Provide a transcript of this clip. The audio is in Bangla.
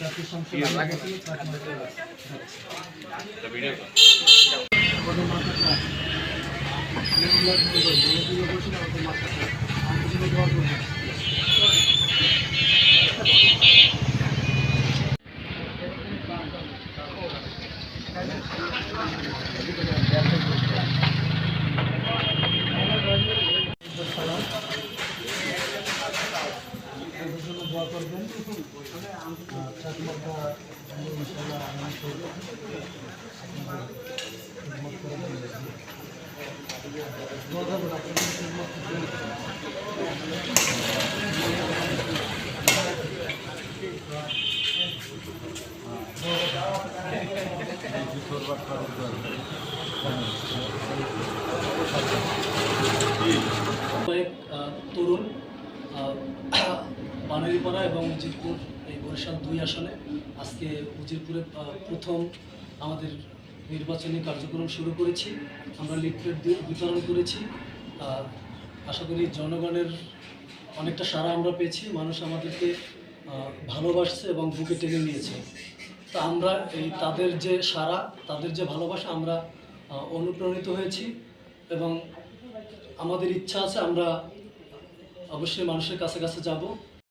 জাতিসংঘ করবেন আমি ইনশাল্লাহ আমি করব। কয়েক তরুণ আহ, এবং উজিরপুর এই বরিশাল দুই আসনে। আজকে উজিরপুরে প্রথম আমাদের নির্বাচনী কার্যক্রম শুরু করেছি। আমরা লিফলেট বিতরণ করেছি। আহ, আশা করি জনগণের অনেকটা সাড়া আমরা পেয়েছি। মানুষ আমাদেরকে ভালোবাসছে এবং বুকে টেনে নিয়েছে। তা আমরা এই তাদের যে সাড়া তাদের যে ভালোবাসা আমরা অনুপ্রাণিত হয়েছি এবং আমাদের ইচ্ছা আছে আমরা অবশ্যই মানুষের কাছে কাছে যাব।